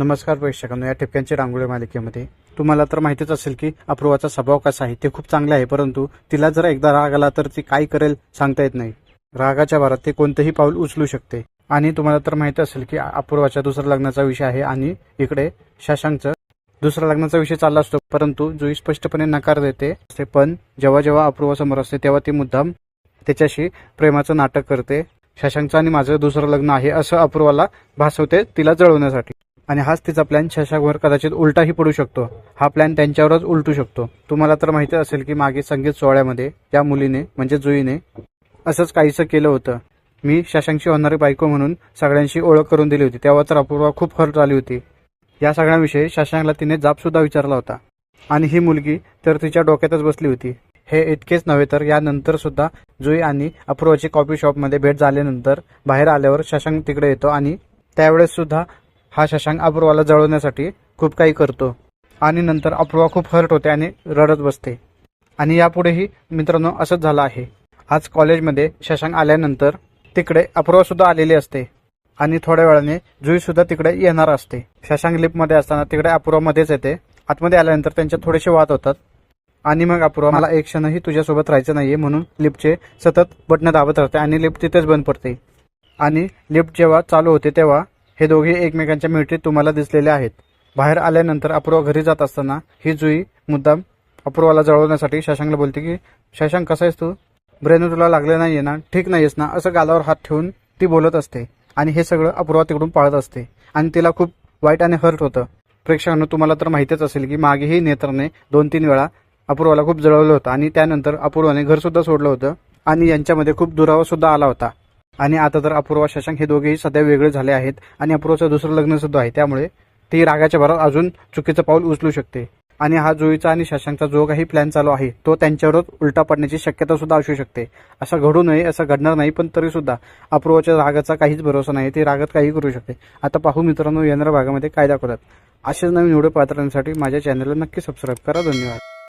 नमस्कार प्रेक्षकांनो या ठिपक्यांच्या रांगोळी मालिकेमध्ये. तुम्हाला तर माहितीच असेल की अपूर्वाचा स्वभाव कसा आहे ते खूप चांगले आहे परंतु तिला जर एकदा राग आला तर ती काय करेल सांगता येत नाही. रागाच्या भरात ते कोणतंही पाऊल उचलू शकते. आणि तुम्हाला तर माहिती असेल की अपूर्वाच्या दुसऱ्या लग्नाचा विषय आहे आणि इकडे शशांकचं दुसऱ्या लग्नाचा विषय चालला असतो परंतु जुई स्पष्टपणे नकार देते पण जेव्हा जेव्हा अपूर्वा समोर असते तेव्हा ती मुद्दाम त्याच्याशी प्रेमाचं नाटक करते. शशांकचं आणि माझं दुसरं लग्न आहे असं अपूर्वाला भासवते तिला जळवण्यासाठी. आणि हाच तिचा प्लॅन शशाकवर कदाचित उलटाही पडू शकतो. हा प्लॅन त्यांच्यावरच उलटू शकतो. तुम्हाला तर माहिती असेल की मागे संगीत सोहळ्यामध्ये त्या मुलीने म्हणजे जुईने असंच काहीसं केलं होतं. मी शशांकशी होणारी बायको म्हणून सगळ्यांशी ओळख करून दिली होती. तेव्हा तर अपूर्वा खूप हर्ट झाली होती. या सगळ्यांविषयी शशांकला तिने जाब सुद्धा विचारला होता. आणि ही मुलगी तर तिच्या डोक्यातच बसली होती. हे इतकेच नव्हे तर यानंतर सुद्धा जुई आणि अपूर्वाची कॉफी शॉपमध्ये भेट झाल्यानंतर बाहेर आल्यावर शशांक तिकडे येतो आणि त्यावेळेस सुद्धा हा शशांक अपूर्वाला जळवण्यासाठी खूप काही करतो. आणि नंतर अपूर्वा खूप हर्ट होते आणि रडत बसते. आणि यापुढेही मित्रांनो असंच झालं आहे. आज कॉलेजमध्ये शशांक आल्यानंतर तिकडे अपूर्वा सुद्धा आलेली असते. आणि थोड्या वेळाने जुई सुद्धा तिकडे येणार असते. शशांक लिफ्टमध्ये असताना तिकडे अपूर्वा मध्येच येते. आतमध्ये आल्यानंतर त्यांचे थोडेसे वाद होतात. आणि मग अपूर्वा मला एक क्षणही तुझ्यासोबत राहायचं नाहीये म्हणून लिफ्टचे सतत बटणं दाबत राहते आणि लिफ्ट तिथेच बंद पडते. आणि लिफ्ट जेव्हा चालू होते तेव्हा हे दोघे एकमेकांच्या मिळतीत तुम्हाला दिसलेले आहेत. बाहेर आल्यानंतर अपूर्वा घरी जात असताना ही जुई मुद्दाम अपूर्वाला जळवण्यासाठी शशांकला बोलते की शशांक कसा आहेस तू? ब्रेनू तुला लागले नाही ना? ठीक नाहीयेस ना? असं गालावर हात ठेवून ती बोलत असते. आणि हे सगळं अपूर्वा तिकडून पाळत असते. आणि तिला खूप वाईट आणि हर्ट होतं. प्रेक्षकांनो तुम्हाला तर माहितीच असेल की मागेही नेत्रने दोन तीन वेळा अपूर्वाला खूप जळवलं होतं. आणि त्यानंतर अपूर्वाने घर सुद्धा सोडलं होतं. आणि यांच्यामध्ये खूप दुरावा सुद्धा आला होता. आणि आता तर अपूर्वा शशांक हे दोघेही सध्या वेगळे झाले आहेत आणि अपूर्वाचं दुसरं लग्न सुद्धा आहे. त्यामुळे ती रागाच्या भरात अजून चुकीचं पाऊल उचलू शकते. आणि हा जुईचा आणि शशांकचा जो काही प्लॅन चालू आहे तो त्यांच्यावरच उलटा पडण्याची शक्यता सुद्धा असू शकते. असं घडू नये असं घडणार नाही पण तरी सुद्धा अपूर्वाच्या रागाचा काहीच भरोसा नाही. ती रागात काही करू शकते. आता पाहू मित्रांनो येणाऱ्या भागामध्ये काय दाखवतात. असेच नवीन व्हिडिओ पात्रांसाठी माझ्या चॅनलला नक्की सबस्क्राईब करा. धन्यवाद.